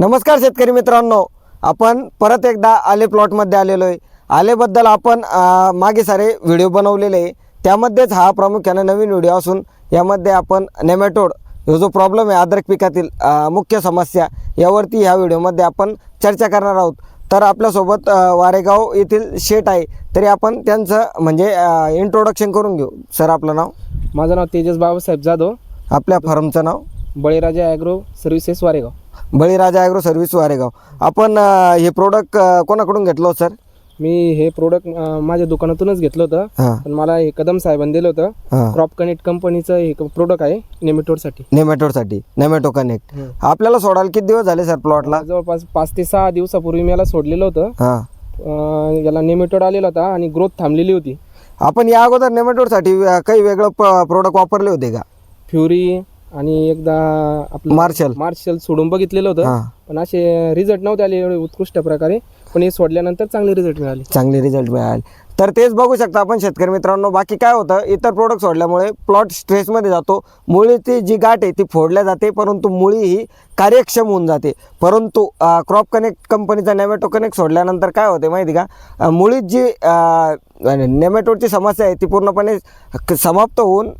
नमस्कार शेतकरी मित्रांनो. आपण परत एकदा आले प्लॉटमध्ये आलेलो आहे. आलेबद्दल आपण मागे सारे व्हिडिओ बनवलेले आहे. त्यामध्येच हा प्रामुख्याने नवीन व्हिडिओ असून यामध्ये आपण नेमॅटोड जो जो प्रॉब्लेम आहे अद्रक पिकातील मुख्य समस्या यावरती ह्या व्हिडिओमध्ये आपण चर्चा करणार आहोत. तर आपल्यासोबत वारेगाव येथील शेट आहे. तरी आपण त्यांचं म्हणजे इंट्रोडक्शन करून घेऊ. सर आपलं नाव? माझं नाव तेजस बाबासाहेब जाधव. आपल्या फर्मचं नाव? बळीराजा ॲग्रो सर्व्हिसेस वारेगाव. बळीराजा ॲग्रो सर्व्हिस वारेगाव आपण अ, हे प्रोडक्ट कोणाकडून घेतलं होतं सर मी हे प्रोडक्ट माझ्या दुकानातूनच घेतलं होतं. हां. पण मला हे कदम साहेबांनी दिलं होतं. हां. क्रॉप कनेक्ट कंपनीचं हे प्रोडक्ट आहे नेमेटोडसाठी नेमॅटोडसाठी नेमॅटो कनेक्ट आपल्याला सोडायला किती दिवस झाले सर प्लॉटला जवळपास पाच ते सहा दिवसापूर्वी मी याला सोडलेलं होतं. हां. अं, याला नेमेटोड आलेला होता आणि ग्रोथ थांबलेली होती. आपण या अगोदर नेमॅटोडसाठी काही वेगळं प्रोडक्ट वापरले होते का? फ्युरी आणि एकदा आपलं मार्शल मार्शल सोडून बघितलेलं होतं. हां. पण असे रिझल्ट नव्हते आले एवढे उत्कृष्ट प्रकारे. पण हे सोडल्यानंतर चांगले रिझल्ट मिळाले. चांगले रिझल्ट मिळाले. तर तेच बघू शकता आपण शेतकरी मित्रांनो. बाकी काय होतं इतर प्रोडक्ट सोडल्यामुळे प्लॉट स्ट्रेसमध्ये जातो. मुळीची जी गाठ आहे ती फोडल्या जाते परंतु मुळी ही कार्यक्षम होऊन जाते. परंतु क्रॉप कनेक्ट कंपनीचा नेमॅटो कनेक्ट सोडल्यानंतर काय होते माहिती का? मुळीत जी नेमॅटोडची समस्या आहे ती पूर्णपणे क- समाप्त होऊन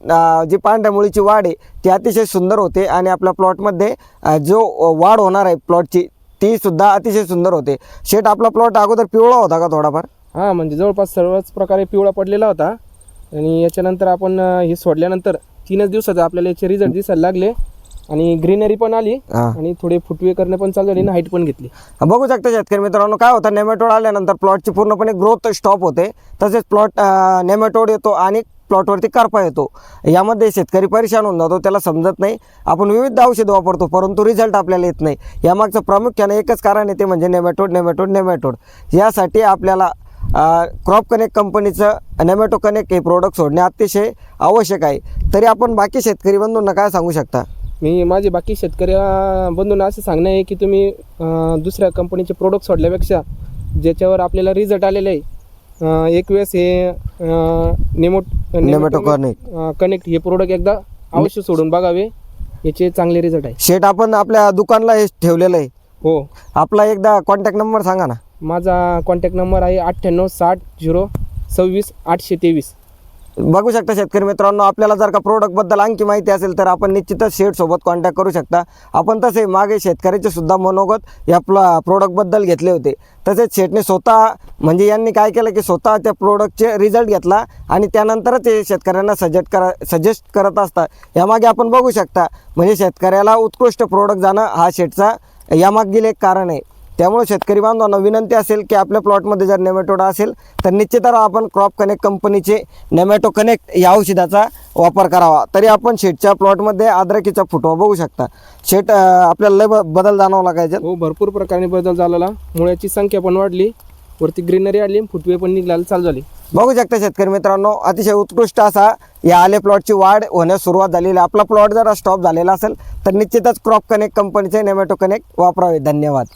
जी पांढऱ्या मुळीची वाढ आहे ती अतिशय सुंदर होते आणि आपल्या प्लॉटमध्ये जो वाढ होणार आहे प्लॉटची ती सुद्धा अतिशय सुंदर होते. शेट आपला प्लॉट अगोदर पिवळा होता का थोडाफार? हां म्हणजे जवळपास सर्वच प्रकारे पिवळा पडलेला होता. आणि याच्यानंतर आपण हे सोडल्यानंतर तीनच दिवसात आपल्याला याचे रिझल्ट दिसायला लागले. आणि ग्रीनरी पण आली आणि थोडे फुटवे करणे पण चालू झाले आणि हाईट पण घेतली. बघू शकता शेतकरी मित्रांनो काय होतं नेमॅटोड आल्यानंतर प्लॉटची पूर्णपणे ग्रोथ स्टॉप होते. तसेच प्लॉट नेमॅटोड येतो आणि प्लॉटवरती करपा येतो. यामध्ये शेतकरी परेशान होऊन जातो त्याला समजत नाही. आपण विविध औषध वापरतो परंतु रिझल्ट आपल्याला येत नाही. यामागचं प्रामुख्याने एकच कारण आहे ते म्हणजे नेमॅटोड नेमॅटोड नेमॅटोड यासाठी आपल्याला क्रॉप कनेक्ट कंपनीचं नेमॅटो कनेक्ट हे प्रोडक्ट सोडणे अतिशय आवश्यक आहे. तरी आपण बाकी शेतकरी बंधूंना काय सांगू शकता? मी माझे बाकी शेतकरी बंधूंना असं सांगणं आहे की तुम्ही अं, दुसऱ्या कंपनीचे प्रोडक्ट सोडल्यापेक्षा ज्याच्यावर आपल्याला रिझल्ट आलेले आहे अं, एक वेळेस हे अं, नेमो नेमॅटो कनेक्ट कनेक्ट हे प्रोडक्ट एकदा अवश्य सोडून बघावे. याचे चांगले रिझल्ट आहे. शेट आपण आपल्या दुकानला हे ठेवलेलं आहे. हो. आपला एकदा कॉन्टॅक्ट नंबर सांगा ना. माझा कॉन्टॅक्ट नंबर आहे अठ्ठ्याण्णव साठ झिरो सव्वीस आठशे तेवीस. बघू शकता शेतकरी मित्रांनो आपल्याला जर का प्रोडक्टबद्दल आणखी माहिती असेल तर आपण निश्चितच शेटसोबत कॉन्टॅक्ट करू शकता. आपण तसे मागे शेतकऱ्याचे सुद्धा मनोगत या प्रोडक्टबद्दल घेतले होते. तसेच शेटने स्वतः म्हणजे यांनी काय केलं की स्वतः त्या प्रोडक्टचे रिझल्ट घेतला आणि त्यानंतरच हे शेतकऱ्यांना सजेस्ट करा सजेस्ट करत असतात यामागे आपण बघू शकता म्हणजे शेतकऱ्याला उत्कृष्ट प्रोडक्ट जाणं हा शेटचा यामागील एक कारण आहे. त्यामुळे शेतकरी बांधवांना विनंती असेल की आपल्या प्लॉटमध्ये जर नेमॅटोडा असेल तर निश्चितच आपण क्रॉप कनेक्ट कंपनीचे नेमॅटो कनेक्ट या औषधाचा वापर करावा. तरी आपण शेटच्या प्लॉटमध्ये अद्रकीचा फुटवा बघू शकता. शेट आपल्याला लय बदल जाणवा लागायचे. हो भरपूर प्रकारे बदल झालेला. मुळ्याची संख्या पण वाढली. वरती ग्रीनरी आली फुटवे पण निघायला चालू झाली. बघू शकता शेतकरी मित्रांनो अतिशय उत्कृष्ट असा या आले प्लॉटची वाढ होण्यास सुरुवात झालेली आहे. आपला प्लॉट जर स्टॉप झालेला असेल तर निश्चितच क्रॉप कनेक्ट कंपनीचे नेमॅटो कनेक्ट वापरावे. धन्यवाद.